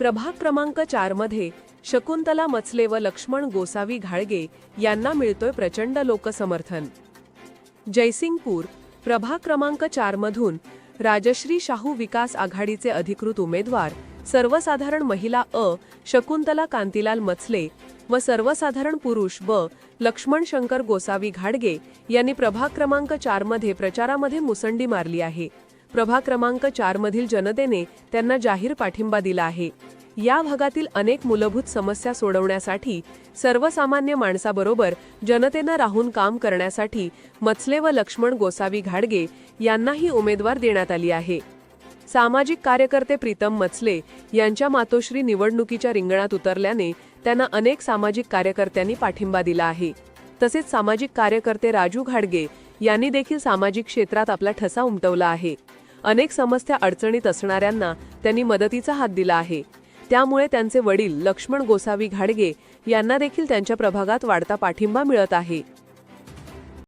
प्रभाग क्रमांक चारमध्ये शकुंतला मचले व लक्ष्मण गोसावी घाळगे यांना मिळतोय प्रचंड लोकसमर्थन. जयसिंगपूर प्रभाग क्रमांक चारमधून राजश्री शाहू विकास आघाडीचे अधिकृत उमेदवार सर्वसाधारण महिला अ शकुंतला कांतीलाल मचले व सर्वसाधारण पुरुष ब लक्ष्मण शंकर गोसावी घाडगे यांनी प्रभाग क्रमांक चारमध्ये प्रचारामध्ये मुसंडी मारली आहे. प्रभाग क्रमांक चारमधील जनतेने त्यांना जाहीर पाठिंबा दिला आहे. या भागातील अनेक मूलभूत समस्या सोडवण्यासाठी सर्वसामान्य माणसाबरोबर जनतेनं राहून काम करण्यासाठी मचले व लक्ष्मण गोसावी घाडगे यांनाही उमेदवार देण्यात आली आहे. सामाजिक कार्यकर्ते प्रीतम मचले यांच्या मातोश्री निवडणुकीच्या रिंगणात उतरल्याने त्यांना अनेक सामाजिक कार्यकर्त्यांनी पाठिंबा दिला आहे. तसेच सामाजिक कार्यकर्ते राजू घाडगे यांनी देखील सामाजिक क्षेत्रात आपला ठसा उमटवला आहे. अनेक समस्या अडचणीत असणाऱ्यांना त्यांनी मदतीचा हात दिला आहे. त्यामुळे त्यांचे वडील लक्ष्मण गोसावी घाडगे यांना देखील त्यांच्या प्रभागात वाढता पाठिंबा मिळत आहे.